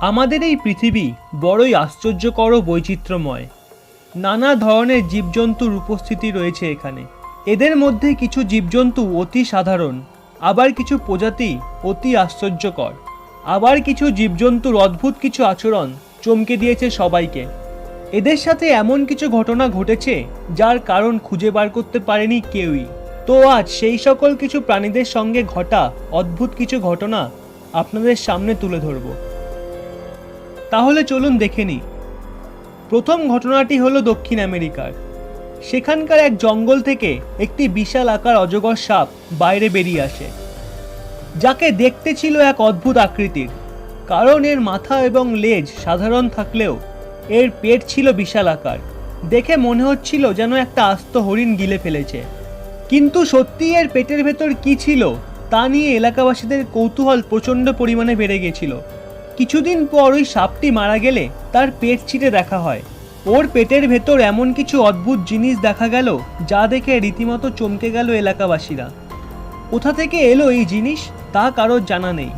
আমাদের এই পৃথিবী বড়ই আশ্চর্যকর ও বৈচিত্র্যময়। নানা ধরনের জীবজন্তুর উপস্থিতি রয়েছে এখানে। এদের মধ্যে কিছু জীবজন্তু অতি সাধারণ, আবার কিছু প্রজাতি অতি আশ্চর্যকর। আবার কিছু জীবজন্তুর অদ্ভুত কিছু আচরণ চমকে দিয়েছে সবাইকে। এদের সাথে এমন কিছু ঘটনা ঘটেছে যার কারণ খুঁজে বার করতে পারেনি কেউই। তো আজ সেই সকল কিছু প্রাণীদের সঙ্গে ঘটা অদ্ভুত কিছু ঘটনা আপনাদের সামনে তুলে ধরব। তাহলে চলুন দেখে নিই। প্রথম ঘটনাটি হলো দক্ষিণ আমেরিকার। সেখানকার এক জঙ্গল থেকে একটি বিশাল আকার অজগর সাপ বাইরে বেরিয়ে আসে, যাকে দেখতে ছিল এক অদ্ভুত আকৃতির। কারণ এর মাথা এবং লেজ সাধারণ থাকলেও এর পেট ছিল বিশাল আকার। দেখে মনে হচ্ছিল যেন একটা আস্ত হরিণ গিলে ফেলেছে। কিন্তু সত্যি এর পেটের ভেতর কি ছিল, তা নিয়ে এলাকাবাসীদের কৌতূহল প্রচণ্ড পরিমাণে বেড়ে গেছিল। কিছুদিন পর ওই সাপটি মারা গেলে তার পেট ছিঁড়ে দেখা হয়। ওর পেটের ভেতর এমন কিছু অদ্ভুত জিনিস দেখা গেল যা দেখে রীতিমতো চমকে গেল এলাকাবাসীরা। কোথা থেকে এলো এই জিনিস তা কারোর জানা নেই।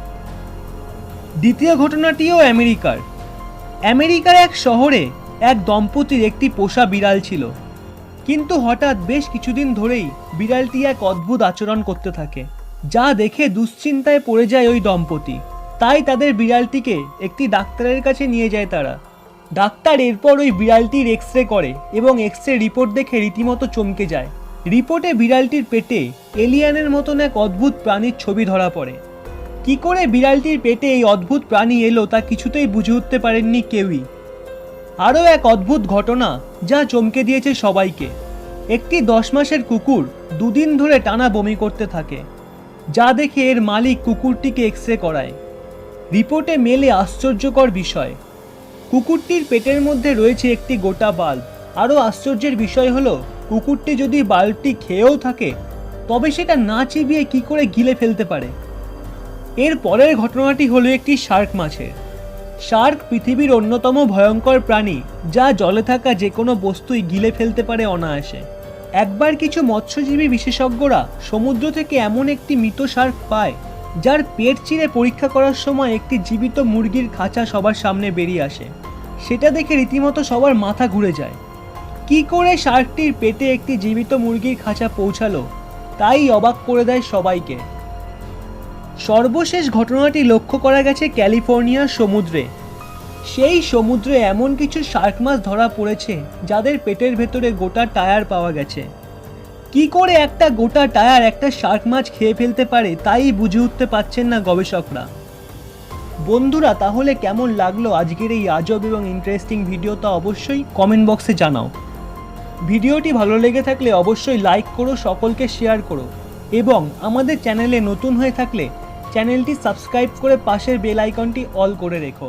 দ্বিতীয় ঘটনাটিও আমেরিকার। আমেরিকার এক শহরে এক দম্পতির একটি পোষা বিড়াল ছিল। কিন্তু হঠাৎ বেশ কিছুদিন ধরেই বিড়ালটি এক অদ্ভুত আচরণ করতে থাকে, যা দেখে দুশ্চিন্তায় পড়ে যায় ওই দম্পতি। তাই তাদের বিড়ালটিকে একটি ডাক্তারের কাছে নিয়ে যায় তারা। ডাক্তার এরপর ওই বিড়ালটির এক্স রে করে এবং এক্স রে রিপোর্ট দেখে রীতিমতো চমকে যায়। রিপোর্টে বিড়ালটির পেটে এলিয়ানের মতন এক অদ্ভুত প্রাণীর ছবি ধরা পড়ে। কি করে বিড়ালটির পেটে এই অদ্ভুত প্রাণী এলো তা কিছুতেই বুঝে উঠতে পারেননি কেউই। আরও এক অদ্ভুত ঘটনা যা চমকে দিয়েছে সবাইকে। একটি দশ মাসের কুকুর দুদিন ধরে টানা বমি করতে থাকে, যা দেখে এর মালিক কুকুরটিকে এক্স রে করায়। রিপোর্টে মেলে আশ্চর্যকর বিষয়। কুকুরটির পেটের মধ্যে রয়েছে একটি গোটা বাল্ব। আরও আশ্চর্যের বিষয় হলো, কুকুরটি যদি বাল্বটি খেয়েও থাকে, তবে সেটা না চিবিয়ে কী করে গিলে ফেলতে পারে? এর পরের ঘটনাটি হলো একটি শার্ক মাছের। শার্ক পৃথিবীর অন্যতম ভয়ঙ্কর প্রাণী, যা জলে থাকা যে কোনো বস্তুই গিলে ফেলতে পারে অনায়াসে। একবার কিছু মৎস্যজীবী বিশেষজ্ঞরা সমুদ্র থেকে এমন একটি মৃত শার্ক পায় যার পেট চিরে পরীক্ষা করার সময় একটি জীবিত মুরগির খাঁচা সবার সামনে বেরিয়ে আসে। সেটা দেখে রীতিমতো সবার মাথা ঘুরে যায়। কি করে শার্কটির পেটে একটি জীবিত মুরগির খাঁচা পৌঁছালো, তাই অবাক করে দেয় সবাইকে। সর্বশেষ ঘটনাটি লক্ষ্য করা গেছে ক্যালিফোর্নিয়ার সমুদ্রে। সেই সমুদ্রে এমন কিছু শার্ক মাছ ধরা পড়েছে, যাদের পেটের ভেতরে গোটা টায়ার পাওয়া গেছে। কি করে একটা গোটা টায়ার একটা শার্ক মাছ খেয়ে ফেলতে পারে তাই বুঝে উঠতে পারছেন না গবেষকরা? বন্ধুরা, তাহলে কেমন লাগল আজকের এই আজব এবং ইন্টারেস্টিং ভিডিও তা অবশ্যই কমেন্ট বক্সে জানাও। ভিডিওটি ভালো লেগে থাকলে অবশ্যই লাইক করো, সকলকে শেয়ার করো। এবং আমাদের চ্যানেলে নতুন হয়ে থাকলে চ্যানেলটি সাবস্ক্রাইব করে পাশের বেল আইকনটি অল করে রেখো।